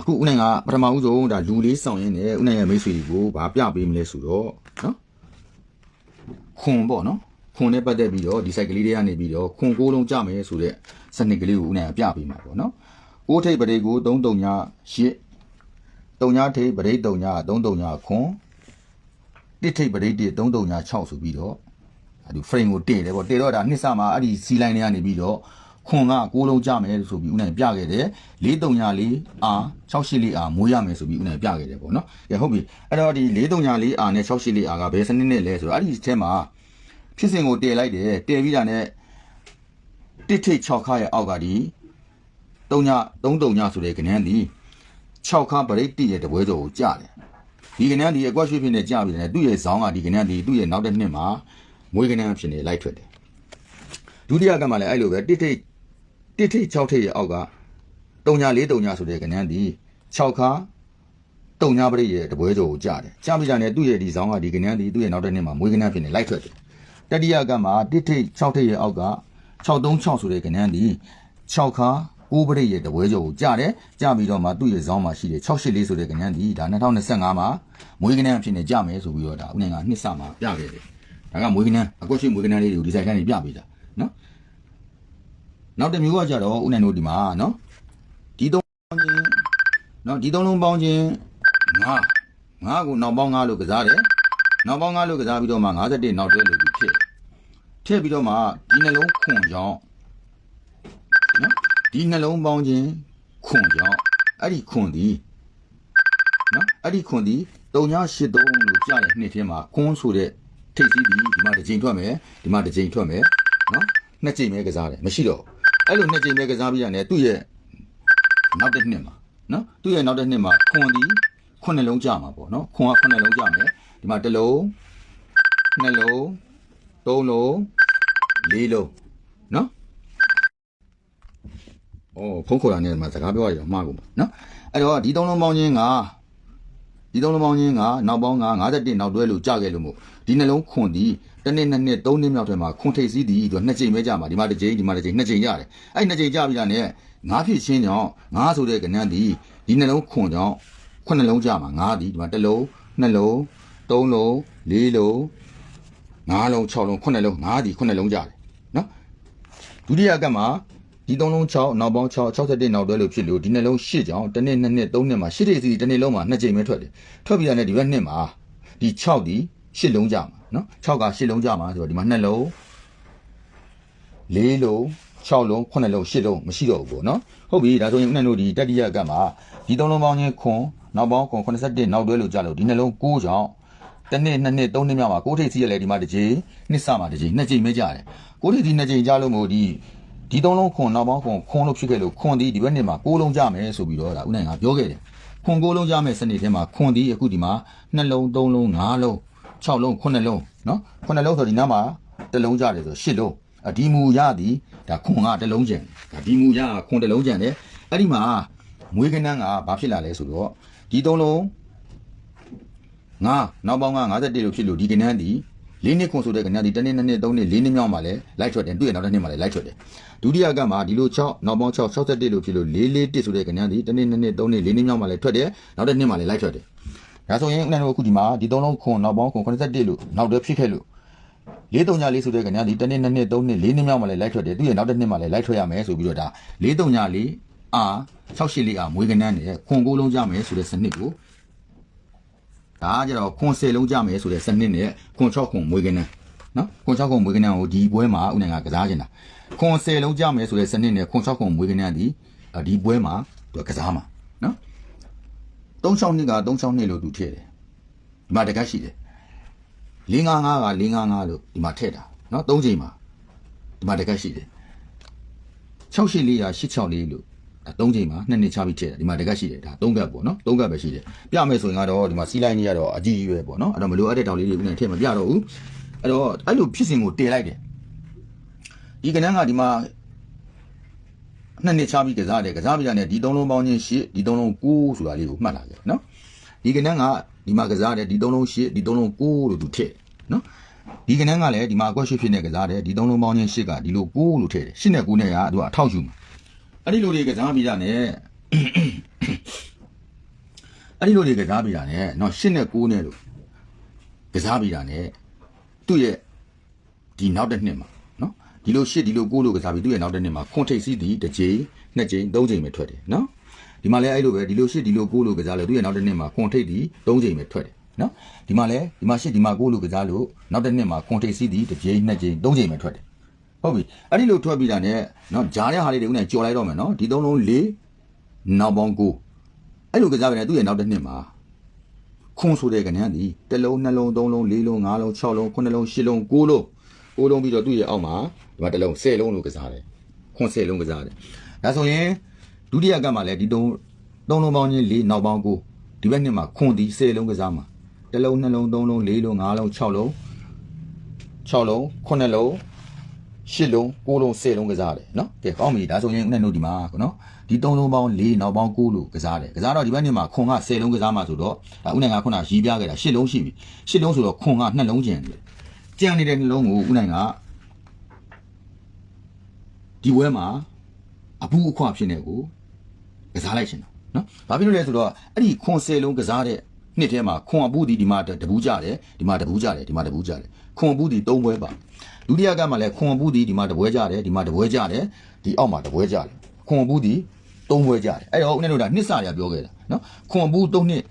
အခုဦးနိုင်ကပထမဦးဆုံးဒါလူလေးဆောင်ရင်းနဲ့ဦးနိုင်ရဲ့မိတ်ဆွေကိုဗာပြပေးမလဲဆိုတော့နော်ခွန်ပေါ့နော်ခွန်နဲ့ပတ်သက်ပြီးတော့ဒီ site ကလေးတွေကနေပြီးတော့ခွန်ကိုးလုံးကြမယ်ဆိုတဲ့စနစ်ကလေးကိုဦးနိုင်ကပြပေးမှာပေါ့နော်ကိုးထိပ်ပရိတ်ကို338 3ညထိပ်ပရိတ်3ည339ခွန်တစ်ထိပ်ပရိတ်1 336ဆိုပြီးတော့အဲဒီ frame ကိုတင်တယ်ပေါ့တင်တော့ဒါနှစ်စမှာအဲ့ဒီစီလိုင်းတွေကနေပြီးတော့ ခွန်ကကိုးလုံးကြမယ်ဆိုပြီးဦးနိုင်ပြခဲ့တယ်434 R 684 R မိုးရမယ်ဆိုပြီးဦးနိုင်ပြခဲ့တယ်ပေါ့နော်ကဲဟုတ်ပြီအဲ့တော့ဒီ434 R နဲ့684 R ကဘယ်စနစ်နဲ့လဲဆိုတော့အဲ့ဒီအထဲမှာဖြစ်စဉ်ကိုတည်လိုက်တယ်တည်ပြီးတာနဲ့တစ်ထိပ်6ခါရဲ့အောက်ကဒီ3ည3 3ညဆိုတဲ့ကဏ္ဍဒီ6ခါပရိတ်တိရဲ့တပွဲကျော်ကိုကြားတယ်ဒီကဏ္ဍဒီအကွက်ရွှေဖြစ်နေကြားပြီးတယ်သူ့ရဲ့ဇောင်းကဒီကဏ္ဍဒီသူ့ရဲ့နောက်တစ်နှစ်မှာမွေးကဏ္ဍဖြစ်နေလိုက်ထွက်တယ်ဒုတိယကမှလည်းအဲ့လိုပဲတစ်ထိပ် တစ်ထိပ်6ထိပ်ရဲ့အောက်က3ည4 3ညဆိုတဲ့ကဏ္ဍဒီ6ခါတုံညာပရိရဲ့တပွဲကျော်ကိုကြားတယ်ကြားပြီးကြတယ်သူ့ရဲ့ဒီဇောင်းကဒီကဏ္ဍဒီသူ့ရဲ့နောက်တစ်နှစ်မှာမွေးကဏ္ဍဖြစ်နေလိုက်ထွက်တယ်တတိယကမှတစ်ထိပ်6ထိပ်ရဲ့အောက်က636ဆိုတဲ့ကဏ္ဍဒီ6ခါကိုးပရိရဲ့တပွဲကျော်ကိုကြားတယ်ကြားပြီးတော့မှသူ့ရဲ့ဇောင်းမှာရှိတယ်684ဆိုတဲ့ကဏ္ဍဒီဒါ2025မှာမွေးကဏ္ဍဖြစ်နေကြမယ်ဆိုပြီးတော့ဒါဦးနိုင်ကနှစ်စမှာပြခဲ့တယ်ဒါကမွေးကဏ္ဍအကွက်ရှိမွေးကဏ္ဍလေးတွေကိုဒီဇိုင်ကနေပြပေးတာနော် နောက်တစ်မျိုးကကြတော့ဦးနိုင်တို့ဒီမှာနော်ဒီသုံးပေါင်းချင်းနော်ဒီသုံးလုံးပေါင်းချင်းငါငါကိုနောက်ပေါင်းငါလို့ကစားတယ်နောက်ပေါင်းငါလို့ကစားပြီးတော့မှ51နောက်တွဲလို့ဒီဖြစ်ထည့်ပြီးတော့မှဒီနှလုံးခွန်ကြောင်းနော်ဒီနှလုံးပေါင်းချင်းခွန်ကြောင်းအဲ့ဒီခွန်ဒီနော်အဲ့ဒီခွန်ဒီ3983လို့ကြားတဲ့နှစ်ထဲမှာခွန်ဆိုတဲ့ထိပ်စီးဒီဒီမှာတစ်ချိန်ထွက်မယ်ဒီမှာတစ်ချိန်ထွက်မယ်နော်နှစ်ချိန်ပဲကစားတယ်မရှိတော့ အဲ့လိုနှစ်ချိန်ပဲကစားပြီးရတယ်သူ့ရဲ့နောက်တစ်နှစ်မှာနော်သူ့ရဲ့နောက်တစ်နှစ်မှာခွန်ဒီခုနှစ်လုံးကြာမှာပေါ့နော်ခွန်ကခုနှစ်လုံးကြာမယ်ဒီမှာတစ်လုံးနှစ်လုံးသုံးလုံးလေးလုံးနော်။အော်ဖုန်းခေါ်တာနဲ့မှစကားပြောရရင်မှားကုန်ပါနော်။အဲ့တော့ဒီသုံးလုံးပေါင်းချင်းကဒီသုံးလုံးပေါင်းချင်းကနောက်ပေါင်းက51နောက်တွဲလို့ကြခဲ့လို့မို့ဒီနှလုံးခွန်ဒီ တစ်နှစ်နှစ်နှစ်သုံးနှစ်မြောက်ထဲမှာခွန်ထိပ်စည်းဒီသူနှစ်ကြိမ်ပဲကြမှာဒီမှာတစ်ကြိမ်ဒီမှာတစ်ကြိမ်နှစ်ကြိမ်ကြတယ်။အဲ့နှစ်ကြိမ်ကြပြီးတာနဲ့ငါးဖြစ်ချင်းကြောင့်ငါးဆိုတဲ့ကဏ္ဍဒီဒီနှလုံးခွန်ကြောင့်ခုနှစ်လုံးကြမှာငါးဒီဒီမှာတစ်လုံးနှစ်လုံးသုံးလုံးလေးလုံးငါးလုံး၆လုံးခုနှစ်လုံးငါးဒီခုနှစ်လုံးကြတယ်နော်ဒုတိယကမှာဒီသုံးလုံး6နောက်ပေါင်း6 61နောက်တွဲလို့ဖြစ်လို့ဒီနှလုံး8ကြောင်တစ်နှစ်နှစ်နှစ်သုံးနှစ်မှာ8ထိပ်စီတစ်နှစ်လုံးမှာနှစ်ကြိမ်ပဲထွက်တယ်ထွက်ပြီးရတယ်ဒီဘက်နှစ်မှာဒီ6ဒီ8လုံးကြမှာ နော်6က8လုံးကြမှာဆိုတော့ဒီမှာ2လုံး4လုံး6လုံး9လုံး8လုံးမရှိတော့ဘူးပေါ့နော်ဟုတ်ပြီဒါဆိုရင်ဦးနိုင်တို့ဒီတတိယကမှာဒီသုံးလုံးပေါင်းချင်းခွန်နောက်ပေါင်းခွန်81နောက်တွဲလို့ကြလို့ဒီနှလုံး9ကြောင်တစ်နှစ်နှစ်နှစ်သုံးနှစ်မြောက်မှာ6ထိပ်စီရလဲဒီမှာတစ်ကြိမ်နှစ်စမှာတစ်ကြိမ်နှစ်ကြိမ်ပဲကြတယ်6ထိပ်စီနှစ်ကြိမ်ကြလို့မို့ဒီဒီသုံးလုံးခွန်နောက်ပေါင်းခွန်ခွန်လို့ဖြစ်ခဲ့လို့ခွန်ဒီဒီဘက်နှစ်မှာ6လုံးကြမယ်ဆိုပြီးတော့ဒါဦးနိုင်ကပြောခဲ့တယ်ခွန်6လုံးကြမယ်စနစ်ထဲမှာခွန်ဒီအခုဒီမှာ2လုံး3လုံး5လုံး 6လုံး9လုံးနော်9လုံးဆိုဒီနားမှာတစ်လုံးကြတယ်ဆို10လုံးအဒီမူရသည်ဒါခွန်ကတစ်လုံးကျန်ဒါဒီမူရကခွန်တစ်လုံးကျန်တယ်အဲ့ဒီမှာမွေးကနန်းကဘာဖြစ်လာလဲဆိုတော့ဒီသုံးလုံးငါနောက်ပေါင်းက51လို့ဖြစ်လို့ဒီကနန်းဒီလေးနှစ်ခွန်ဆိုတဲ့ကနန်းဒီတစ်နှစ်နှစ်နှစ်သုံးနှစ်လေးနှစ်မြောက်မှာလဲလိုက်ထွက်တယ်တွေ့ရနောက်တစ်နှစ်မှာလဲလိုက်ထွက်တယ်ဒုတိယကမှာဒီလို6နောက်ပေါင်း6 61လို့ဖြစ်လို့441ဆိုတဲ့ကနန်းဒီတစ်နှစ်နှစ်နှစ်သုံးနှစ်လေးနှစ်မြောက်မှာလဲထွက်တယ်နောက်တစ်နှစ်မှာလဲလိုက်ထွက်တယ် ဒါဆိုရင်ဦးနိုင်တို့အခုဒီမှာဒီသုံးလုံးခွန်နောက်ပေါင်းခွန်81လို့နောက်တွဲဖြစ်ခဲ့လို့434ဆိုတဲ့ကနန်းဒီတစ်နှစ်နှစ်နှစ်သုံးနှစ်လေးနှစ်မြောက်မှာလဲလိုက်ထွက်တယ်သူရဲ့နောက်တစ်နှစ်မှာလဲလိုက်ထွက်ရမယ်ဆိုပြီးတော့ဒါ434အာ684အာမွေးကနန်းနဲ့ခွန်ကိုလုံးကြမယ်ဆိုတဲ့စနစ်ကိုဒါကကြတော့ခွန်10လုံးကြမယ်ဆိုတဲ့စနစ်နဲ့ခွန်6ခွန်မွေးကနန်းနော်ခွန်6ခွန်မွေးကနန်းကိုဒီပွဲမှာဦးနိုင်ကကစားနေတာခွန်10လုံးကြမယ်ဆိုတဲ့စနစ်နဲ့ခွန်6ခွန်မွေးကနန်းဒီအာဒီပွဲမှာသူကကစားမှာ နော်36နှစ်က36နှစ်လို့သူထည့်တယ်ဒီမှာတကက်ရှိတယ်555က555လို့ဒီမှာထည့်တာနော်3ချိန်မှာဒီမှာတကက်ရှိတယ်684က864လို့ဒါ3ချိန်မှာနှစ်နှစ်ချပြီးထည့်တယ်ဒီမှာတကက်ရှိတယ်ဒါ3ကပ်ပေါ့နော်3ကပ်ပဲရှိတယ်ပြမယ်ဆိုရင်ကတော့ဒီမှာစီးလိုက်နေရတော့အကြီးကြီးပဲပေါ့နော်အဲ့တော့မလိုအပ်တဲ့တောင်လေးတွေဦးနေထည့်မပြတော့ဘူးအဲ့တော့အဲ့လိုဖြစ်စဉ်ကိုတည်လိုက်တယ်ဒီကနန်းကဒီမှာ နှစ်နှစ်ချပြီးကစားတယ်ကစားပြီးတာနဲ့ဒီသုံးလုံးပေါင်းချင်းရှစ်ဒီသုံးလုံး9ဆိုတာလေးကိုမှတ်လာခဲ့နော်ဒီကနန်းကဒီမှာကစားတယ်ဒီသုံးလုံးရှစ်ဒီသုံးလုံး9လို့သူထည့်နော်ဒီကနန်းကလည်းဒီမှာအကွက်ရှစ်ဖြစ်နေကစားတယ်ဒီသုံးလုံးပေါင်းချင်းရှစ်ကဒီလို9လို့ထည့်တယ်ရှစ်နဲ့9နဲ့ကသူကအထောက်ယူမှာအဲ့ဒီလိုတွေကစားပြီးတာနဲ့အဲ့ဒီလိုတွေကစားပြီးတာနဲ့နော်ရှစ်နဲ့9နဲ့လို့ကစားပြီးတာနဲ့သူ့ရဲ့ဒီနောက်တစ်နှစ်မှာ ဒီလိုရှစ်ဒီလိုကိုးလို့ကစားပြီးသူ့ရဲ့နောက်တစ်နှစ်မှာခွန်ထိပ်စီးသည်တစ်ချိန်နှစ်ချိန်သုံးချိန်ပဲထွက်တယ်နော်ဒီမှာလည်းအဲ့လိုပဲဒီလိုရှစ်ဒီလိုကိုးလို့ကစားလို့သူ့ရဲ့နောက်တစ်နှစ်မှာခွန်ထိပ်သည်သုံးချိန်ပဲထွက်တယ်နော်ဒီမှာလည်းဒီမှာရှစ်ဒီမှာကိုးလို့ကစားလို့နောက်တစ်နှစ်မှာခွန်ထိပ်စီးသည်တစ်ချိန်နှစ်ချိန်သုံးချိန်ပဲထွက်တယ်ဟုတ်ပြီအဲ့ဒီလိုထွက်ပြီးတာနဲ့နော်ဂျားတဲ့ဟာလေးတွေကိုလည်းကြော်လိုက်တော့မယ်နော်ဒီသုံးလုံး၄နောက်ပေါင်း၉အဲ့လိုကစားပြန်တယ်သူ့ရဲ့နောက်တစ်နှစ်မှာခွန်ဆိုတဲ့ကဏ္ဍသည်တစ်လုံးနှလုံးသုံးလုံးလေးလုံးငါးလုံးခြောက်လုံးခုနှစ်လုံးရှစ်လုံးကိုးလုံး 9လုံးပြီးတော့သူ့ရဲ့အောက်မှာဒီမှာတစ်လုံး10လုံးလို့ကစားတယ်ခွန်10လုံးကစားတယ်ဒါဆိုရင်ဒုတိယကပ်မှာလည်းဒီသုံးသုံးလုံးပေါင်းချင်း၄နောက်ပေါင်း9ဒီဘက်နှစ်မှာခွန်ဒီ10လုံးကစားမှာတစ်လုံးနှလုံးသုံးလုံး၄လုံး၅လုံး6လုံး6လုံး9လုံးရှစ်လုံးကိုးလုံးဆယ်လုံးကစားတယ်နော်ကဲကောင်းပြီဒါဆိုရင်ဦးနဲ့တို့ဒီမှာနော်ဒီသုံးလုံးပေါင်း၄နောက်ပေါင်း9လို့ကစားတယ်ကစားတော့ဒီဘက်နေ့မှာခွန်က10လုံးကစားမှဆိုတော့ဒါဦးနိုင်ကခုနရီးပြခဲ့တာရှစ်လုံးရှိပြီရှစ်လုံးဆိုတော့ခွန်က2လုံးကျန်တယ် ကျန်နေတဲ့နှလုံးကိုဦးနိုင်ကဒီဘွဲမှာအပူအခွဖြစ်နေကိုကစားလိုက်ရှင်တော့နော်ဘာဖြစ်လို့လဲဆိုတော့အဲ့ဒီခွန်10လုံးကစားတဲ့နှစ်ထဲမှာခွန်အပူဒီဒီမှာတပူးကြတယ်ဒီမှာတပူးကြတယ်ဒီမှာတပူးကြတယ်ခွန်အပူဒီ3ဘွဲပါဒုတိယကမှလည်းခွန်ဘူးဒီဒီမှာတပွဲကြတယ်ဒီမှာတပွဲကြတယ်ဒီအောက်မှာတပွဲကြတယ်ခွန်ဘူးဒီသုံးပွဲကြတယ်အဲ့တော့ဦးနဲ့တို့ကနှစ်စရပြောခဲ့တာနော်ခွန်ဘူးသုံးနှစ်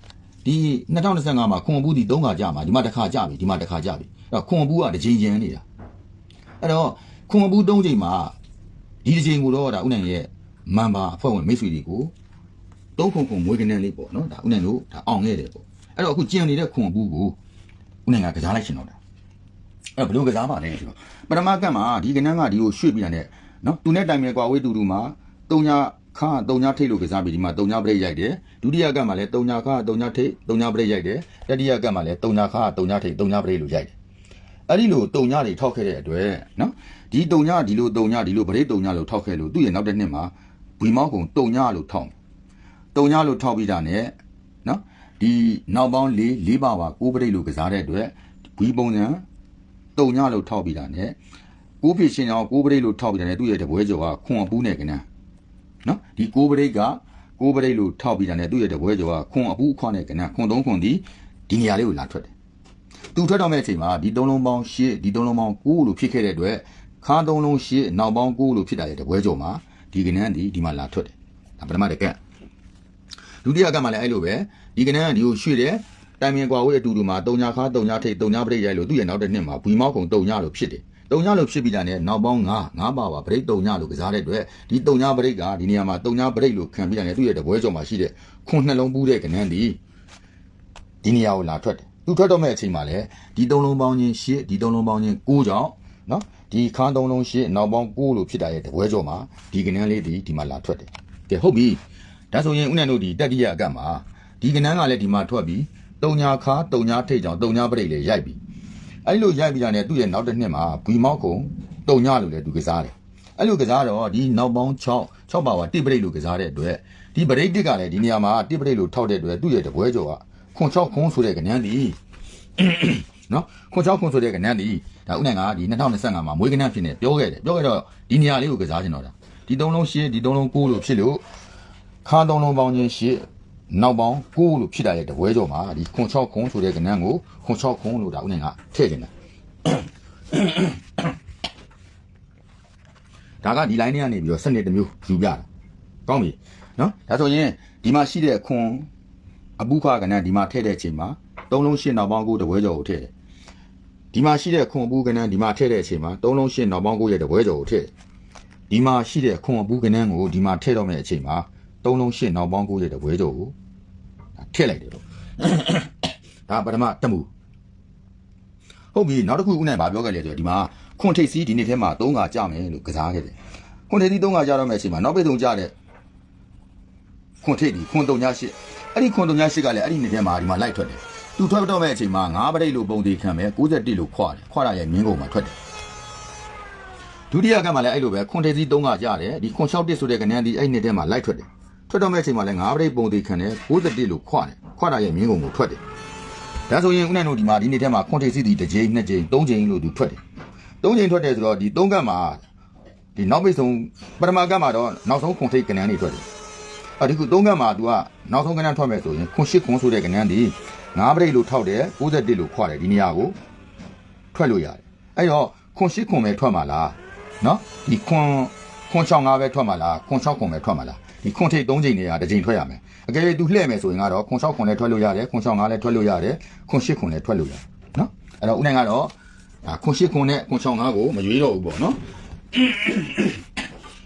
ဒီ2025မှာခွန်ဘူးဒီသုံးခါကြမှာဒီမှာတစ်ခါကြပြီဒီမှာတစ်ခါကြပြီအဲ့တော့ ခွန်ဘူးကတစ်ချိန်ကျန်နေတာအဲ့တော့ခွန်ဘူးသုံးချိန်မှာဒီတစ်ချိန်ကိုတော့ဒါဦးနိုင်ရဲ့မန်ပါအဖွဲ့ဝင်မိတ်ဆွေတွေကိုသုံးခုခုမွေးကနေလေးပေါ့နော်ဒါဦးနိုင်တို့ဒါအောင်ခဲ့တယ်ပေါ့အဲ့တော့အခုကျန်နေတဲ့ခွန်ဘူးကိုဦးနိုင်ကကစားလိုက်ရှင်တော့တာအဲ့ဘယ်လိုကစားပါလဲဆိုတော့ပထမကတ်မှာဒီကနန်းကဒီကိုရွှေ့ပြီးတာနဲ့နော်သူနဲ့တိုင်မြဲကွာဝေးတူတူမှာတုံညာခါတုံညာထိတ်လို့ကစားပြီးဒီမှာတုံညာပရိတ်ရိုက်တယ်ဒုတိယကတ်မှာလည်းတုံညာခါတုံညာထိတ်တုံညာပရိတ်ရိုက်တယ်တတိယကတ်မှာလည်းတုံညာခါတုံညာထိတ်တုံညာပရိတ်လို့ရိုက်တယ် အဲ့ဒီလိုတုံညတွေထောက်ခဲ့တဲ့အတွက်နော်ဒီတုံညဒီလိုတုံညဒီလိုပရိတ်တုံညလို့ထောက်ခဲ့လို့သူ့ရဲ့နောက်တဲ့နှစ်မှာဘွေမောက်ကုံတုံညလို့ထောက်တုံညလို့ထောက်ပြီးတာနဲ့နော်ဒီနောက်ပေါင်း၄၄ပါပါကိုပရိတ်လို့ကစားတဲ့အတွက်ဘွေပုံစံတုံညလို့ထောက်ပြီးတာနဲ့ကိုဖေရှင်အောင်ကိုပရိတ်လို့ထောက်ပြီးတာနဲ့သူ့ရဲ့တပွဲကျော်ကခွန်အပူးနဲ့ကနန်းနော်ဒီကိုပရိတ်ကကိုပရိတ်လို့ထောက်ပြီးတာနဲ့သူ့ရဲ့တပွဲကျော်ကခွန်အပူးအခွနဲ့ကနန်းခွန်သုံးခွန်ဒီဒီနေရာလေးကိုလာထွက်တယ် သူထွက်တော့မဲ့အချိန်မှာဒီသုံးလုံးပေါင်း၈ဒီသုံးလုံးပေါင်း9လို့ဖြစ်ခဲ့တဲ့အတွက်ခါသုံးလုံး၈နောက်ပေါင်း9လို့ဖြစ်တာရဲ့တပွဲကျော်မှာဒီကနန်းဒီဒီမှာလာထွက်တယ်ဒါပထမတကက်ဒုတိယကမှလည်းအဲ့လိုပဲဒီကနန်းကဒီကိုရွှေ့တယ်တိုင်ပင်ကွာဝေးအတူတူမှာတုံညာခါတုံညာထိတ်တုံညာပရိတ်ရိုက်လို့သူ့ရဲ့နောက်တစ်နှစ်မှာဘွီမောက်ကုံတုံညာလို့ဖြစ်တယ်တုံညာလို့ဖြစ်ပြီးတာနဲ့နောက်ပေါင်း9 9ပါပါပရိတ်တုံညာလို့ကစားတဲ့အတွက်ဒီတုံညာပရိတ်ကဒီနေရာမှာတုံညာပရိတ်လို့ခံပြီးတာနဲ့သူ့ရဲ့တပွဲကျော်မှာရှိတဲ့ခွန်နှလုံးပူးတဲ့ကနန်းဒီဒီနေရာကိုလာထွက်တယ် သူထွက်တော့မဲ့အချိန်မှာလည်းဒီသုံးလုံးပေါင်းချင်းရှစ်ဒီသုံးလုံးပေါင်းချင်း9ကြောင့်နော်ဒီခါသုံးလုံးရှစ်နောက်ပေါင်း9လို့ဖြစ်တာရဲ့တပွဲကျော်မှာဒီကနန်းလေးဒီဒီမှာလာထွက်တယ်ကဲဟုတ်ပြီဒါဆိုရင်ဦးနဲ့တို့ဒီတက်တိယအကတ်မှာဒီကနန်းကလည်းဒီမှာထွက်ပြီးတုံညာခါတုံညာထိတ်ကြောင်တုံညာပရိတ်လည်းရိုက်ပြီးအဲ့လိုရိုက်ပြီးတာနဲ့သူ့ရဲ့နောက်တစ်နှစ်မှာဘွီမောက်ကုံတုံညာလို့လည်းသူကစားတယ်အဲ့လိုကစားတော့ဒီနောက်ပေါင်း6 6ပါဝါတိပရိတ်လို့ကစားတဲ့အတွက်ဒီပရိတ်တစ်ကလည်းဒီနေရာမှာတိပရိတ်လို့ထောက်တဲ့အတွက်သူ့ရဲ့တပွဲကျော်က ခွန်6ခွန်ဆိုတဲ့ကနန်းဒီနော်ခွန်6ခွန်ဆိုတဲ့ကနန်းဒီဒါဦးနိုင်ကဒီ2025မှာမွေးကနန်းဖြစ်နေပြောခဲ့တယ်ပြောခဲ့တော့ဒီနေရာလေးကိုကစားချင်တော့တာဒီ3လုံး8ဒီ3လုံး9လို့ဖြစ်လို့ခါသုံးလုံးပေါင်းချင်းရှစ်နောက်ပေါင်း9လို့ဖြစ်တာရဲ့တပွဲကျော်မှာဒီခွန်6ခွန်ဆိုတဲ့ကဏ္ဍကိုခွန်6ခွန်လို့ဒါဦးနိုင်ကထည့်နေတာဒါကဒီ line ထဲကနေပြီးတော့စနစ်တစ်မျိုးယူပြတာကောင်းပြီနော်ဒါဆိုရင်ဒီမှာရှိတဲ့ခွန် အပုခကဏ္ဍဒီမှာထည့်တဲ့အချိန်မှာ3လုံးရှစ်နောက်ပေါင်း9တပွဲကျော်ကိုထည့်တယ်ဒီမှာရှိတဲ့ခွန်အပုကဏ္ဍဒီမှာထည့်တဲ့အချိန်မှာ3လုံးရှစ်နောက်ပေါင်း9ရဲ့တပွဲကျော်ကိုထည့်တယ်ဒီမှာရှိတဲ့ခွန်အပုကဏ္ဍကိုဒီမှာထည့်တော့မယ့်အချိန်မှာသုံးလုံးရှစ်နောက်ပေါင်း9ရဲ့တပွဲကျော်ကိုဒါထည့်လိုက်တယ်တော့ဒါပထမတမှုဟုတ်ပြီနောက်တစ်ခုဦးနိုင်ဗာပြောခဲ့လေဆိုတော့ဒီမှာခွန်ထိတ်စီးဒီနေ့ထဲမှာ3ခါကြာမယ်လို့ကစားခဲ့တယ်ခွန်ထိတ်စီး3ခါကြာတော့မယ့်အချိန်မှာနောက်ပိတ်ဆုံးကြာတဲ့ခွန်ထိတ်ဒီခွန်3ည8 အဲ့ဒီခွန်3ည8ကလည်းအဲ့ဒီနေ့ထဲမှာဒီမှာလိုက်ထွက်တယ်သူထွက်တော့မယ့်အချိန်မှာ9ပရိတ်လို့ပုံသေးခံမယ်61လို့ခွာတယ်ခွာရရဲ့မြင်းကုန်မှာထွက်တယ်ဒုတိယကမှလည်းအဲ့လိုပဲခွန်ထေစီ3ကကြားတယ်ဒီခွန်6တစ်ဆိုတဲ့ကဏ္ဍဒီအဲ့နှစ်ထဲမှာလိုက်ထွက်တယ်ထွက်တော့မဲ့အချိန်မှာလည်း9ပရိတ်ပုံသေးခံတယ်61လို့ခွတယ်ခွတာရဲ့မြင်းကုန်ကိုထွက်တယ်ဒါဆိုရင်ဦးနိုင်တို့ဒီမှာဒီနေ့ထဲမှာခွန်ထေစီဒီတစ်ကြိမ်နှစ်ကြိမ်သုံးကြိမ်လို့သူထွက်တယ်သုံးကြိမ်ထွက်တယ်ဆိုတော့ဒီသုံးကတ်မှာဒီနောက်ပိတ်ဆုံးပထမကတ်မှာတော့နောက်ဆုံးခွန်ထိတ်ကဏ္ဍနေထွက်တယ် အဲ့ဒီခုသုံးကတ်မှာ तू ကနောက်ဆုံးကဏ္ဍထွက်မယ်ဆိုရင်ခွန်ရှိခွန်ဆိုတဲ့ကဏ္ဍဒီ9ပရိတ်လို့ထောက်တယ်61လို့ခွာတယ်ဒီနေရာကိုထွက်လို့ရတယ်အဲ့တော့ခွန်ရှိခွန်ပဲထွက်မှာလားနော်ဒီခွန်ခွန်65ပဲထွက်မှာလားခွန်6ခွန်ပဲထွက်မှာလားဒီခွန်ထိတ်3ချိန်နေရာတစ်ချိန်ထွက်ရမယ်အကယ်၍သူလှည့်မယ်ဆိုရင်ကတော့ခွန်6ခွန်လည်းထွက်လို့ရတယ်ခွန်65လည်းထွက်လို့ရတယ်ခွန်8ခွန်လည်းထွက်လို့ရတယ်နော်အဲ့တော့ဦးနိုင်ကတော့ဒါခွန်8ခွန်နဲ့ခွန်65ကိုမရွေးတော့ဘူးပေါ့နော်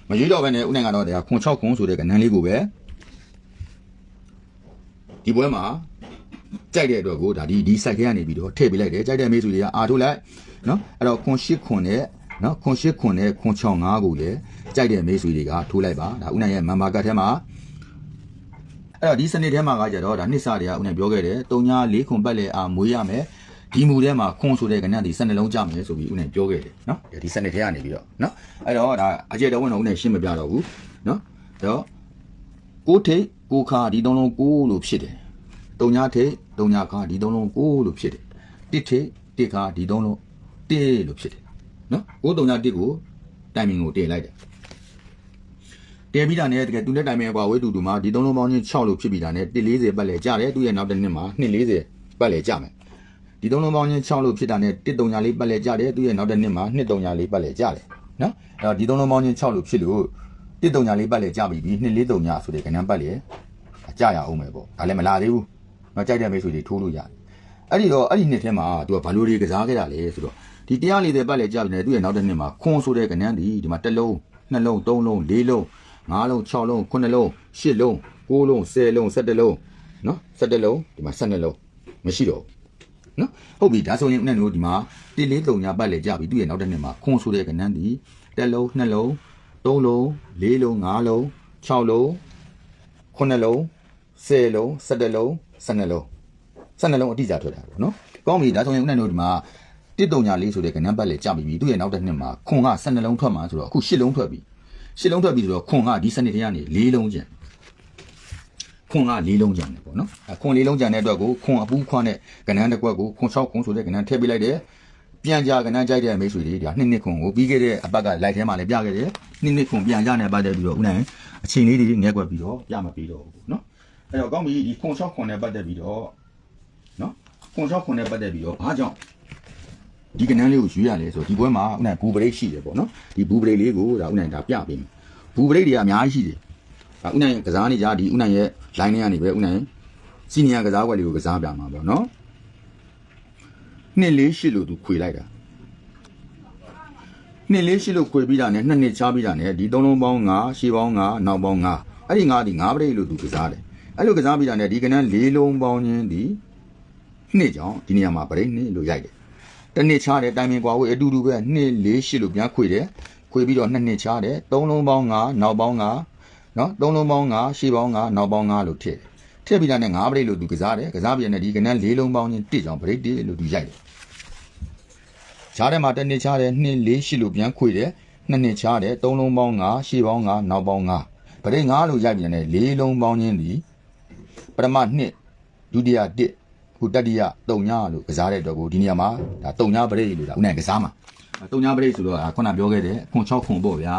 မရွေးတော့ဘဲနဲ့ဦးနိုင်ကတော့တရားခွန်6ခွန်ဆိုတဲ့ကဏ္ဍလေးကိုပဲ ဒီပွဲမှာကြိုက်တဲ့အတွက်ကိုဒါဒီဒီ site ထဲကနေပြီးတော့ထည့်ပေးလိုက်တယ်ကြိုက်တဲ့မိတ်ဆွေတွေကအာထုတ်လိုက်နော်အဲ့တော့ခွန်8ခွန်နဲ့နော်ခွန်8ခွန်နဲ့ခွန်65ကိုလည်းကြိုက်တဲ့မိတ်ဆွေတွေကထိုးလိုက်ပါဒါဦးနိုင်ရဲ့မန်မာကတ်ထဲမှာအဲ့တော့ဒီစနစ်ထဲမှာကကြတော့ဒါနှစ်စတွေကဦးနိုင်ပြောခဲ့တယ်3ညာ4ခွန်ပတ်လေအာမွေးရမယ်ဒီမူထဲမှာခွန်ဆိုတဲ့ကဏ္ဍဒီ12လုံးကြမယ်ဆိုပြီးဦးနိုင်ပြောခဲ့တယ်နော်ဒီစနစ်ထဲကနေပြီးတော့နော်အဲ့တော့ဒါအကျေတော်ဝင်တော့ဦးနိုင်ရှင်းမပြတော့ဘူးနော်အဲ့တော့ကိုထိတ် ကိုခါဒီသုံးလုံးကိုလို့ဖြစ်တယ်တုံညာထိတ်တုံညာခါဒီသုံးလုံးကိုလို့ဖြစ်တယ်တစ်ထိတ်တစ်ခါဒီသုံးလုံးတေးလို့ဖြစ်တယ်နော်ကိုတုံညာတစ်ကိုတိုင်မင်ကိုတည်လိုက်တယ်တဲပြီးတာနဲ့တကယ်သူနဲ့တိုင်မင်ကွာဝေးတူတူမှာဒီသုံးလုံးပေါင်းချင်း6လို့ဖြစ်ပြီးတာနဲ့140ပတ်လဲကြတယ်သူရဲ့နောက်တစ်နှစ်မှာ240ပတ်လဲကြမယ်ဒီသုံးလုံးပေါင်းချင်း6လို့ဖြစ်တာနဲ့134ပတ်လဲကြတယ်သူရဲ့နောက်တစ်နှစ်မှာ234ပတ်လဲကြတယ်နော်အဲ့တော့ဒီသုံးလုံးပေါင်းချင်း6လို့ဖြစ်လို့ 134ပတ်လဲကြပြီပြီး243ဆိုတဲ့ကဏ္ဍပတ်လဲကြရအောင်မယ်ပေါ့ဒါလည်းမလာသေးဘူးနော်ကြိုက်တဲ့မိတ်ဆွေတွေထိုးလို့ရတယ်အဲ့ဒီတော့အဲ့ဒီနှစ်ထဲမှာသူကဘာလို့တွေကစားခဲ့တာလဲဆိုတော့ဒီ140ပတ်လဲကြပြီနဲ့သူရဲ့နောက်တစ်နှစ်မှာခွန်ဆိုတဲ့ကဏ္ဍဒီဒီမှာတစ်လုံးနှလုံးသုံးလုံးလေးလုံးငါးလုံး6လုံး9လုံး10လုံး9လုံး10လုံး17လုံးနော်17လုံးဒီမှာ12လုံးမရှိတော့ဘူးနော်ဟုတ်ပြီဒါဆိုရင်ဦးနဲ့တို့ဒီမှာတိလေးတုံညာပတ်လေကြပြီသူ့ရဲ့နောက်တစ်နှစ်မှာခွန်ဆိုတဲ့ကဏ္ဍဒီတစ်လုံးနှစ်လုံး သုံးလုံးလေးလုံးငါးလုံး6လုံး9လုံး10လုံး17လုံး12လုံး12လုံးအတိအကျထွက်တာပေါ့နော်ကောင်းပြီဒါဆိုရင်ဦးနဲ့တို့ဒီမှာတစ်တုံညာလေးဆိုတဲ့ကဏ္ဍပတ်လေကြပြီသူ့ရဲ့နောက်တစ်နှစ်မှာခွန်က12လုံးထွက်မှာဆိုတော့အခု10လုံးထွက်ပြီ10လုံးထွက်ပြီဆိုတော့ခွန်ကဒီစနစ်ထဲကနေ4လုံးကျန်ခွန်က၄လုံးကြံတယ်ပေါ့နော်အဲခွန်၄လုံးကြံတဲ့အတွက်ကိုခွန်အပူးခွန်နဲ့ကဏ္ဍတစ်ကွက်ကိုခွန်၆ခွန်ဆိုတဲ့ကဏ္ဍထည့်ပေးလိုက်တယ် ပြန်ကြကနန်းကြိုက်တဲ့မိတ်ဆွေတွေဒါနှစ်နှစ်ခွန်ကိုပြီးခဲ့တဲ့အပတ်က live ထဲမှာလည်းပြခဲ့တယ်နှစ်နှစ်ခွန်ပြန်ကြနေပတ်သက်ပြီးတော့ဦးနိုင်အချိန်လေးတွေနဲ့ကွက်ပြီးတော့ပြမပြီးတော့ဘူးเนาะအဲ့တော့ကောင်းပြီဒီခွန်6ခွန်နဲ့ပတ်သက်ပြီးတော့เนาะခွန်6ခွန်နဲ့ပတ်သက်ပြီးတော့ဘာကြောင့်ဒီကနန်းလေးကိုရွေးရလဲဆိုဒီပွဲမှာဦးနိုင်ဘူဘရိတ်ရှိတယ်ပေါ့เนาะဒီဘူဘရိတ်လေးကိုဒါဦးနိုင်ဒါပြပေးမယ်ဘူဘရိတ်တွေကအများကြီးရှိတယ်ဒါဦးနိုင်ကစားနေကြဒီဦးနိုင်ရဲ့ line ထဲကနေပဲဦးနိုင်စီနီယာကစားကွက်လေးကိုကစားပြမှာပေါ့เนาะ 248လို့သူခွေလိုက်တာ248လို့ခွေပြီးတာနဲ့နှစ်နှစ်ချပြီးတာနဲ့ဒီသုံးလုံးပေါင်း9ရှေးပေါင်း9နောက်ပေါင်း9အဲ့ဒီ9ဒီ9ပရိလို့သူကစားတယ်အဲ့လိုကစားပြီးတာနဲ့ဒီကနန်း၄လုံးပေါင်းခြင်းဒီနှစ်ကြောင့်ဒီနေရာမှာပရိနှစ်လို့ရိုက်တယ်တနှစ်ချတယ်တိုင်ပင်ကွာဝေးအတူတူပဲ248လို့ပြန်ခွေတယ်ခွေပြီးတော့နှစ်နှစ်ချတယ်သုံးလုံးပေါင်း9နောက်ပေါင်း9နော်သုံးလုံးပေါင်း9ရှေးပေါင်း9နောက်ပေါင်း9လို့ထည့် ထည့်ပြီးတာနဲ့9ပရိတ်လို့သူကစားတယ်ကစားပြီးတဲ့ဒီကနန်း၄လုံးပေါင်းချင်းတစ်ကြောင်ပရိတ်တစ်လို့သူရိုက်တယ်ခြားထဲမှာတစ်နှစ်ချားတယ်နှစ်လေးရှိလို့ပြန်ခွေတယ်နှစ်နှစ်ချားတယ်သုံးလုံးပေါင်း9ရှေ့ပေါင်း9နောက်ပေါင်း9ပရိတ်9လို့ရိုက်ပြီးတဲ့၄လုံးပေါင်းချင်းဒီပထမနှစ်ဒုတိယတစ်ခုတတိယတုံညလို့ကစားတဲ့အတွက်ကိုဒီနေရာမှာဒါတုံညပရိတ်လို့ဒါဦးနိုင်ကစားမှာတုံညပရိတ်ဆိုတော့ခုနပြောခဲ့တဲ့ခွန်6ခွန်ပေါ့ဗျာ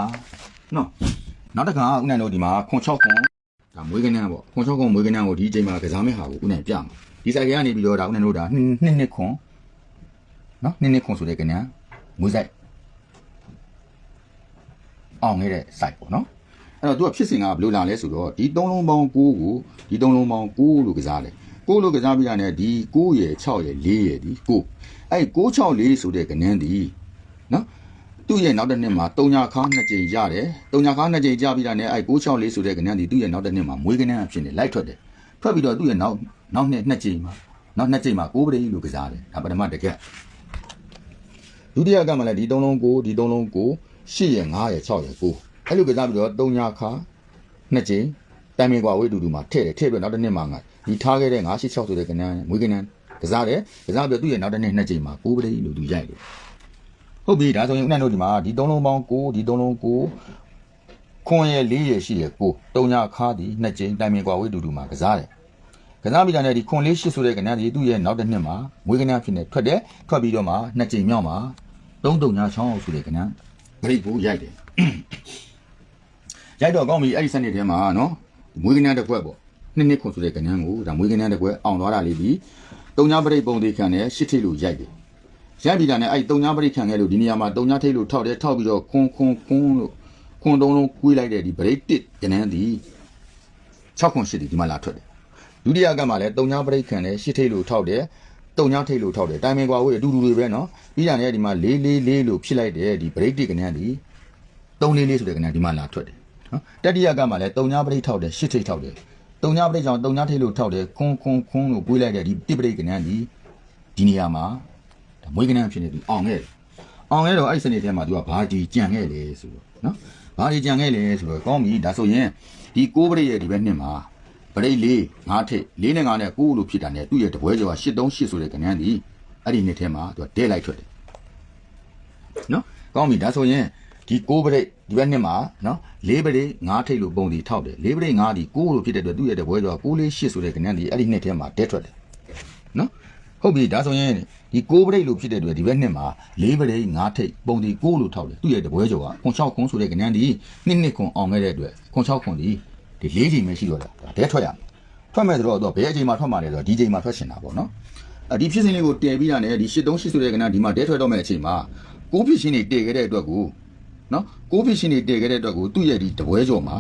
နော်နောက်တစ်ခါဦးနိုင်တို့ဒီမှာခွန်6ခွန် ဒါမွေးကနန်းပေါ့ခွန်6ခွန်မွေးကနန်းကိုဒီအချိန်မှာကစားမဲ့ဟာကိုဦးနိုင်ပြမှာဒီဆိုင်ကနေပြီးတော့ဒါဦးနိုင်တို့ဒါနှစ်နှစ်ခွန်နော်နှစ်နှစ်ခွန်ဆိုတဲ့ကနန်းမွေးဆိုင်အောင်ခဲ့တဲ့ site ပေါ့နော်အဲ့တော့သူကဖြစ်စဉ်ကဘယ်လိုလာလဲဆိုတော့ဒီသုံးလုံးပေါင်း9ကိုဒီသုံးလုံးပေါင်း9လို့ကစားတယ်9လို့ကစားပြီးတာနဲ့ဒီ9ရယ်6ရယ်4ရယ်ဒီ9အဲ့9 6 4ဆိုတဲ့ကနန်းဒီနော် သူ့ရဲ့နောက်တစ်နှစ်မှာတုံညာခါနှစ်ကြိမ်ရတယ်တုံညာခါနှစ်ကြိမ်ကြပြီးတာနဲ့အဲ664ဆိုတဲ့ကဏ္ဍဒီသူ့ရဲ့နောက်တစ်နှစ်မှာမွေးကဏ္ဍအဖြစ်နဲ့လိုက်ထွက်တယ်ထွက်ပြီးတော့သူ့ရဲ့နောက်နောက်နှစ်နှစ်ကြိမ်မှာနောက်နှစ်ကြိမ်မှာကိုးပရိလို့ကစားတယ်ဒါပထမတစ်ကက်ဒုတိယကမှလည်းဒီ3လုံးကိုဒီ3လုံးကို8ရယ်9ရယ်6ရယ်9အဲ့လိုကစားပြီးတော့တုံညာခါနှစ်ကြိမ်တိုင်မင်ကွာဝေးတူတူမှာထည့်တယ်ထည့်ပြီးနောက်တစ်နှစ်မှာငါဒီထားခဲ့တဲ့986ဆိုတဲ့ကဏ္ဍမွေးကဏ္ဍကစားတယ်ကစားပြီးတော့သူ့ရဲ့နောက်တစ်နှစ်နှစ်ကြိမ်မှာကိုးပရိလို့သူရိုက်တယ် ဟုတ်ပြီဒါဆိုရင်ဦးနိုင်တို့ဒီမှာဒီသုံးလုံးပေါင်း9ဒီသုံးလုံး9ခွန်ရဲ့4ရဲ့ရှိရဲ့9တုံညာခါဒီနှစ်ကြိမ်တိုင်ပင်ကွာဝေးတူတူမှာကစားတယ်ကစားပြီးတာနဲ့ဒီခွန်လေး8ဆိုတဲ့ကဏ္ဍဒီသူ့ရဲ့နောက်တစ်နှစ်မှာမွေးကဏ္ဍဖြစ်နေထွက်တယ်ထွက်ပြီးတော့မှနှစ်ကြိမ်မြောက်မှာ3တုံညာချောင်းအောင်ဆိုတဲ့ကဏ္ဍဂရိတ်ကိုရိုက်တယ်ရိုက်တော့ကောင်းပြီအဲ့ဒီစနစ်ထဲမှာနော်မွေးကဏ္ဍတစ်ခွက်ပေါ့နှစ်နှစ်ခွန်ဆိုတဲ့ကဏ္ဍကိုဒါမွေးကဏ္ဍတစ်ကွယ်အောင်သွားတာလေးပြီးတုံညာပရိတ်ပုံသေးခံနဲ့ရှစ်ထိပ်လို့ရိုက်တယ် ရိုက်ပြီးတာနဲ့အဲ့တုံညာပရိတ်ခံခဲ့လို့ဒီနေရာမှာတုံညာထိပ်လို့ထောက်တယ်ထောက်ပြီးတော့ခွန်ခွန်ခွန်လို့ခွန်တုံးလုံးကွေးလိုက်တဲ့ဒီပရိတ်တစ်ကဏ္ဍဒီ6ခွန်8ဒီဒီမှာလာထွက်တယ်ဒုတိယကမှလည်းတုံညာပရိတ်ခံနဲ့ရှစ်ထိပ်လို့ထောက်တယ်တုံညာထိပ်လို့ထောက်တယ်တိုင်ပင်ကွာဝေးအတူတူတွေပဲနော်ပြီးတာနဲ့ဒီမှာလေးလေးလေးလို့ဖြစ်လိုက်တဲ့ဒီပရိတ်တစ်ကဏ္ဍဒီ3လေးလေးဆိုတဲ့ကဏ္ဍဒီမှာလာထွက်တယ်နော်တတိယကမှလည်းတုံညာပရိတ်ထောက်တယ်ရှစ်ထိပ်ထောက်တယ်တုံညာပရိတ်ကြောင့်တုံညာထိတ်လို့ထောက်တယ်ခွန်းခွန်းခွန်းလို့ပွေးလိုက်တဲ့ဒီတိပရိတ်ကနန်းဒီဒီနေရာမှာဒါ မွေးကနန်းဖြစ်နေပြီအောင်ခဲ့တယ်အောင်ခဲ့တော့အဲ့ဒီစနေထဲမှာသူကဘာကြီးကြံခဲ့လေဆိုတော့နော်ဘာကြီးကြံခဲ့လေဆိုတော့ကောင်းပြီဒါဆိုရင်ဒီကိုးပရိတ်ရဲ့ဒီဘက်နှစ်မှာပရိတ်လေးငါးထိတ်လေးနဲ့ငါးနဲ့ကိုးလို့ဖြစ်တာနဲ့သူ့ရဲ့တပွဲကျော်က838ဆိုတဲ့ကနန်းဒီအဲ့ဒီနှစ်ထဲမှာသူကဒဲလိုက်ထွက်တယ်နော်ကောင်းပြီဒါဆိုရင်ဒီကိုးပရိတ်ဒီဘက်နှစ်မှာနော်လေးပရိတ်ငါးထိတ်လို့ပုံဒီထောက်တယ်လေးပရိတ်ငါးဒီကိုးလို့ဖြစ်တဲ့အတွက်သူ့ရဲ့တပွဲကျော်က6လေး8ဆိုတဲ့ကနန်းဒီအဲ့ဒီနှစ်ထဲမှာဒဲထွက်တယ်နော်ဟုတ်ပြီဒါဆိုရင် ဒီကိုးပရိတ်လို့ဖြစ်တဲ့အတွက်ဒီဘက်နှစ်မှာလေးပရိတ်ငါးထိပ်ပုံဒီကိုးလို့ထောက်တယ်သူ့ရဲ့တပွဲကျော်ကခွန်6ခွန်ဆိုတဲ့ကဏ္ဍဒီနှစ်နှစ်ခွန်အောင်ခဲ့တဲ့အတွက်ခွန်6ခွန်ဒီဒီ၄ချိန်ပဲရှိတော့တာဒါတဲထွက်ရမယ်ထွက်မယ်ဆိုတော့သူကဘယ်အချိန်မှာထွက်မှာလဲဆိုတော့ဒီချိန်မှာထွက်ရှင်တာပေါ့နော်အဒီဖြစ်စဉ်လေးကိုတည်ပြီးတာနဲ့ဒီ838ဆိုတဲ့ကဏ္ဍဒီမှာတဲထွက်တော့မယ့်အချိန်မှာကိုးဖြစ်ရှင်တွေတည်ခဲ့တဲ့အတွက်ကိုနော်ကိုးဖြစ်ရှင်တွေတည်ခဲ့တဲ့အတွက်ကိုသူ့ရဲ့ဒီတပွဲကျော်မှာ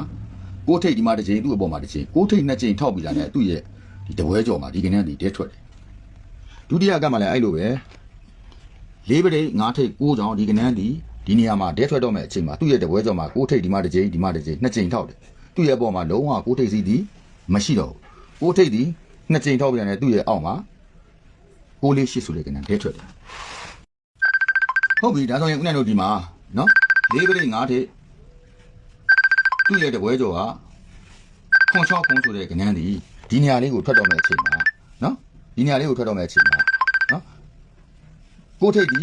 ကိုးထိပ်ဒီမှာတစ်ချိန်သူ့အပေါ်မှာတစ်ချိန်ကိုးထိပ်နှစ်ချိန်ထောက်ပြီးတာနဲ့သူ့ရဲ့ဒီတပွဲကျော်မှာဒီကဏ္ဍဒီတဲထွက်တယ် ဒုတိယကမှလည်းအဲ့လိုပဲလေးပရိတ်ငါးထိပ်ကိုးကြောင်ဒီကနန်းဒီဒီနေရာမှာဒဲထွက်တော့မဲ့အချိန်မှာသူ့ရဲ့တပွဲကြောင်မှာကိုးထိပ်ဒီမှာတစ်ချိန်ဒီမှာတစ်ချိန်နှစ်ချိန်ထောက်တယ်သူ့ရဲ့ပေါ်မှာလုံးဝကိုးထိပ်စီဒီမရှိတော့ဘူးကိုးထိပ်ဒီနှစ်ချိန်ထောက်ပြန်တယ်သူ့ရဲ့အောက်မှာကိုးလေးရှိဆိုတဲ့ကနန်းဒဲထွက်တယ်ဟုတ်ပြီဒါဆိုရင်ဦးနိုင်တို့ဒီမှာနော်လေးပရိတ်ငါးထိပ်သူ့ရဲ့တပွဲကြောကခွန်ချောက်ခွန်ဆိုတဲ့ကနန်းဒီဒီနေရာလေးကိုထွက်တော့မဲ့အချိန်မှာနော် ဒီနေရာလေးကိုထွက်တော့မယ့်အချိန်မှာနော်ကိုထိတ်ဒီ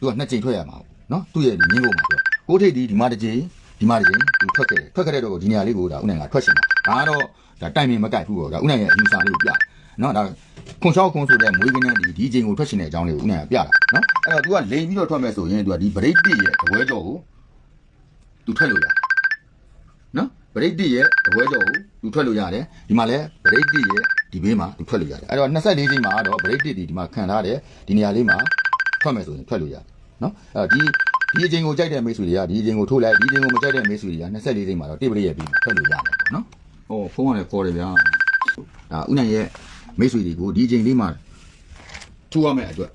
သူကနှစ်ကြိမ်ထွက်ရမှာပေါ့နော်သူ့ရဲ့ဒီမြင်းကုန်မှာပြောကိုထိတ်ဒီဒီမှာတစ်ကြိမ်ဒီမှာတစ်ကြိမ်သူထွက်ခဲ့တယ်ထွက်ခဲ့တဲ့တော့ဒီနေရာလေးကိုဒါဥနိုင်ကထွက်ရှင်တာဒါကတော့ဒါတိုင်ပင်မကိုက်ဘူးပေါ့ဒါဥနိုင်ရဲ့အယူဆလေးကိုပြတယ်နော်ဒါခွန်ချောက်ခွန်ဆိုတဲ့မွေးကင်းတဲ့ဒီဒီချိန်ကိုထွက်ရှင်တဲ့အကြောင်းလေးကိုဥနိုင်ကပြတာနော်အဲ့တော့ तू ကလိန်ပြီးတော့ထွက်မယ်ဆိုရင် तू ကဒီဗရိတ်တိရဲ့တပွဲကြော်ကို तू ထွက်လို့ရတယ် နော် ဗရိတ်တိရဲ့တပွဲကြော်ကိုသူထွက်လို့ရတယ်ဒီမှာလည်းဗရိတ်တိရဲ့ဒီဘေးမှာသူထွက်လို့ရတယ်အဲ့တော့24ချိန်မှာတော့ဗရိတ်တိဒီဒီမှာခံထားတယ်ဒီနေရာလေးမှာထွက်မယ်ဆိုရင်ထွက်လို့ရတယ်နော်အဲ့တော့ဒီဒီအချိန်ကိုကြိုက်တဲ့မိတ်ဆွေတွေကဒီအချိန်ကိုထိုးလိုက်ဒီအချိန်ကိုမကြိုက်တဲ့မိတ်ဆွေတွေက24ချိန်မှာတော့တိပရိရဲ့ပြီးထွက်လို့ရတယ်ပေါ့နော်ဟောဖုန်းကလည်းခေါ်တယ်ဗျာဒါဥနိုင်ရဲ့မိတ်ဆွေတွေကိုဒီအချိန်လေးမှာထိုးရမယ့်အတွက်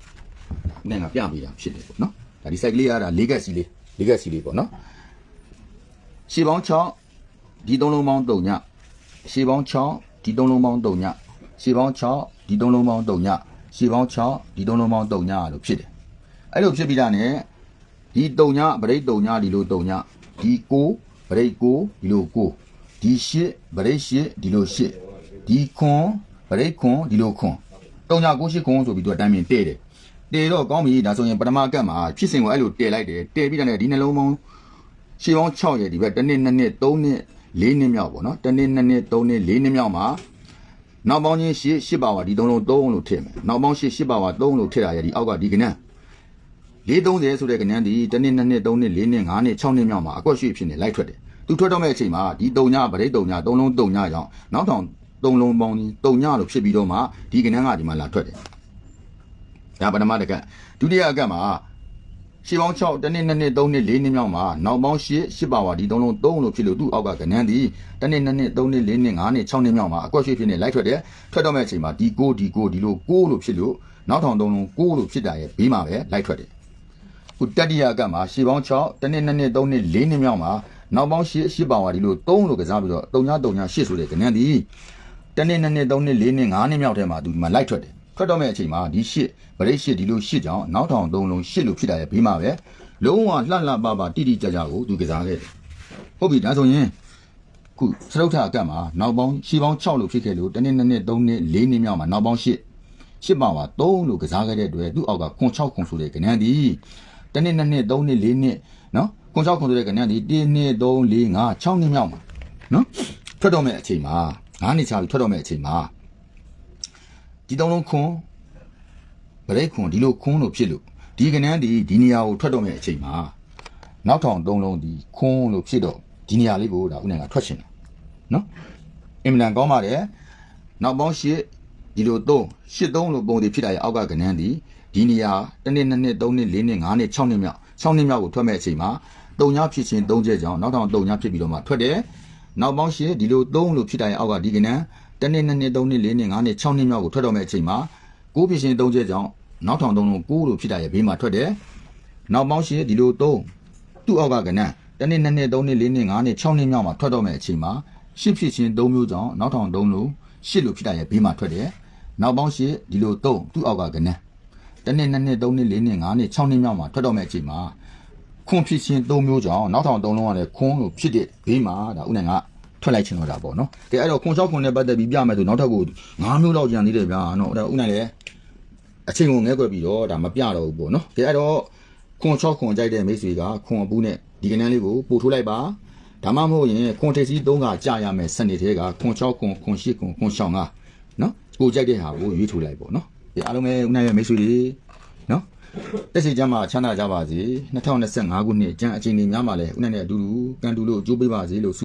ဥနိုင်ကပြပေးတာဖြစ်တယ်ပေါ့နော်ဒါဒီ site လေးရတာ၄ကက်စီလေး၄ကက်စီလေးပေါ့နော်ရှေးပေါင်း6 ဒီသုံးလုံးပေါင်း3ညရှေးပေါင်း6ဒီသုံးလုံးပေါင်း3ညရှေးပေါင်း6ဒီသုံးလုံးပေါင်း3ညရှေးပေါင်း6ဒီသုံးလုံးပေါင်း3ညလို့ဖြစ်တယ်အဲ့လိုဖြစ်ပြီးတာ ਨੇ ဒီ3ညဗရိတ်3ညဒီလို3ညဒီ9ဗရိတ်9ဒီလို9ဒီ10ဗရိတ်10ဒီလို10ဒီခွန်ဗရိတ်ခွန်ဒီလိုခွန်3ည9 10ခွန်ဆိုပြီးသူကအတိုင်းမြင်တဲ့တယ်တဲတော့ကောင်းပြီဒါဆိုရင်ပထမကတ်မှာဖြစ်စဉ်ကိုအဲ့လိုတဲလိုက်တယ်တဲပြီးတာ ਨੇ ဒီနှလုံးပေါင်းရှေးပေါင်း6ရဲ့ဒီဘက်တစ်နှစ်နှစ်နှစ်3နှစ် 4နှစ်မြောက်ပေါ့နော်တစ်နှစ်နှစ်နှစ်3နှစ်4နှစ်မြောက်မှာနောက်ပေါင်းချင်းရှေ့8ပါဝါဒီ3လုံး3လို့ထည့်မယ်နောက်ပေါင်းရှေ့8ပါဝါ3လို့ထည့်တာရဲ့ဒီအောက်ကဒီကနန်း430ဆိုတဲ့ကနန်းဒီတစ်နှစ်နှစ်နှစ်3နှစ်4နှစ်5နှစ်6နှစ်မြောက်မှာအကွက်ရွှေ့ဖြစ်နေလိုက်ထွက်တယ်သူထွက်တော့မဲ့အချိန်မှာဒီ3ညဗရိတ်3ည3လုံး3ညကြောင့်နောက်ထောင်3လုံးပေါင်းဒီ3ညလို့ဖြစ်ပြီးတော့မှဒီကနန်းကဒီမှာလာထွက်တယ်ဒါပထမတစ်ကဒုတိယအကမှာ ရှေးပေါင်း6တနေ့2နှစ်3နှစ်4နှစ်မြောက်မှာနောက်ပေါင်း8 8ပါဝါဒီ3လုံး3လို့ဖြစ်လို့သူ့အောက်ကကနန်းသည်တနေ့2နှစ်3နှစ်4နှစ်5နှစ်6နှစ်မြောက်မှာအကွက်ရွှေ့ဖြစ်နေလိုက်ထွက်တယ်ထွက်တော့မဲ့အချိန်မှာဒီ6ဒီ6ဒီလို6လို့ဖြစ်လို့နောက်ထောင်3လုံး6လို့ဖြစ်တာရဲ့ဘေးမှာပဲလိုက်ထွက်တယ်ခုတတိယအကမှာရှေးပေါင်း6တနေ့2နှစ်3နှစ်4နှစ်မြောက်မှာနောက်ပေါင်း8 8ပါဝါဒီလို3လို့ကစားပြီးတော့3ည3ည8ဆိုတဲ့ကနန်းသည်တနေ့2နှစ်3နှစ်4နှစ်5နှစ်မြောက်ထဲမှာသူဒီမှာလိုက်ထွက်တယ် ထွက်တော့မဲ့အချိန်မှာဒီရှစ်ဗရိတ်ရှစ်ဒီလိုရှစ်ကြောင့်နောက်ထောင်သုံးလုံးရှစ်လို့ဖြစ်တာရဲ့ဘေးမှာပဲလုံးဝလှလှပပတိတိကျကျကိုသူကစားခဲ့တယ်ဟုတ်ပြီဒါဆိုရင်ခုစရုပ်ထအကတ်မှာနောက်ပေါင်းရှီပေါင်း6လို့ဖြစ်ခဲ့လို့တနေ့နှစ်နှစ်3နှစ်4နှစ်မြောက်မှာနောက်ပေါင်း8 8ပါပါ3လို့ကစားခဲ့တဲ့အတွက်သူ့အောက်ကခွန်6ခွန်ဆိုတဲ့ကဏ္ဍဒီတနေ့နှစ်နှစ်3နှစ်4နှစ်နော်ခွန်6ခွန်ဆိုတဲ့ကဏ္ဍဒီ1နှစ်3 4 5 6နှစ်မြောက်မှာနော်ထွက်တော့မဲ့အချိန်မှာ9နှစ်ချပြီးထွက်တော့မဲ့အချိန်မှာ ဒီသုံးလုံးခွန်းဗရိတ်ခွန်းဒီလိုခွန်းလို့ဖြစ်လို့ဒီကနန်းဒီဒီနေရာကိုထွက်တော့မယ့်အချိန်မှာနောက်ထောင်သုံးလုံးဒီခွန်းလို့ဖြစ်တော့ဒီနေရာလေးကိုဒါဦးနိုင်ကထွက်ရှင်တာနော်အင်မတန်ကောင်းပါတယ်နောက်ပေါင်းရှစ်ဒီလို3 8 3လို့ပုံတည်ဖြစ်တာရဲ့အောက်ကကဏ္ဍဒီဒီနေရာတစ်နှစ်နှစ်နှစ်3နှစ်4နှစ်5နှစ်6နှစ်မြောက်6နှစ်မြောက်ကိုထွက်မဲ့အချိန်မှာတုံညာဖြစ်ခြင်း3ချက်ကြောင့်နောက်ထောင်တုံညာဖြစ်ပြီးတော့မှထွက်တယ်နောက်ပေါင်းရှစ်ဒီလို3လို့ဖြစ်တာရဲ့အောက်ကဒီကဏ္ဍ တစ်နှစ်နှစ်နှစ်3နှစ်4နှစ်5နှစ်6နှစ်မြောက်ကိုထွက်တော့မဲ့အချိန်မှာ9ဖြစ်ခြင်း3ချက်ကြောင့်နောက်ထောင်3လုံး9လို့ဖြစ်တာရဲ့ဘေးမှာထွက်တယ်နောက်ပေါင်းရှစ်ဒီလို3သူ့အောက်ကကဏ္ဍတစ်နှစ်နှစ်နှစ်သုံးနှစ်လေးနှစ်ငါးနှစ်6နှစ်မြောက်မှာထွက်တော့မယ့်အချိန်မှာရှစ်ဖြစ်ချင်း၃မျိုးကြောင့်နောက်ထောင်၃လို့ရှစ်လို့ဖြစ်တာရဲ့ဘေးမှာထွက်တယ်။နောက်ပေါင်းရှစ်ဒီလို၃သူ့အောက်ကကဏ္ဍတစ်နှစ်နှစ်နှစ်သုံးနှစ်လေးနှစ်ငါးနှစ်6နှစ်မြောက်မှာထွက်တော့မယ့်အချိန်မှာခွန်ဖြစ်ချင်း၃မျိုးကြောင့်နောက်ထောင်၃လုံးကလည်းခွန်လို့ဖြစ်တဲ့ဘေးမှာဒါဥနိုင်က ထွက်လိုက်ချင်တော့တာပေါ့နော်။ကဲအဲ့တော့ခွန်၆ခွန်နဲ့ပတ်သက်ပြီးပြမယ်ဆိုနောက်ထပ်ကို၅မျိုးလောက်ကြံသေးတယ်ဗျာနော်။ဒါဥနိုင်လည်းအချိန်ကိုငဲကွက်ပြီးတော့ဒါမပြတော့ဘူးပေါ့နော်။ဒါအဲ့တော့ခွန်6ခွန်ကြိုက်တဲ့မိတ်ဆွေကခွန်အပူးနဲ့ဒီကနန်းလေးကိုပို့ထိုးလိုက်ပါ။ဒါမှမဟုတ်ရင်ခွန်ထိပ်စီး3ကကြာရမယ်စနစ်သေးကခွန်6ခွန်ခွန်8ခွန်ခွန်6ကနော်။ကိုကြိုက်တဲ့ဟာကိုရွေးထိုးလိုက်ပေါ့နော်။ဒီအားလုံးပဲဦးနိုင်ရဲ့မိတ်ဆွေတွေနော်။တက်စီကျမ်းမှာချမ်းသာကြပါစေ။2025ခုနှစ်ကျမ်းအချိန်ကြီးများမှာလဲဦးနိုင်နဲ့အတူတူကန်တူလို့ကြိုးပေးပါစေလို့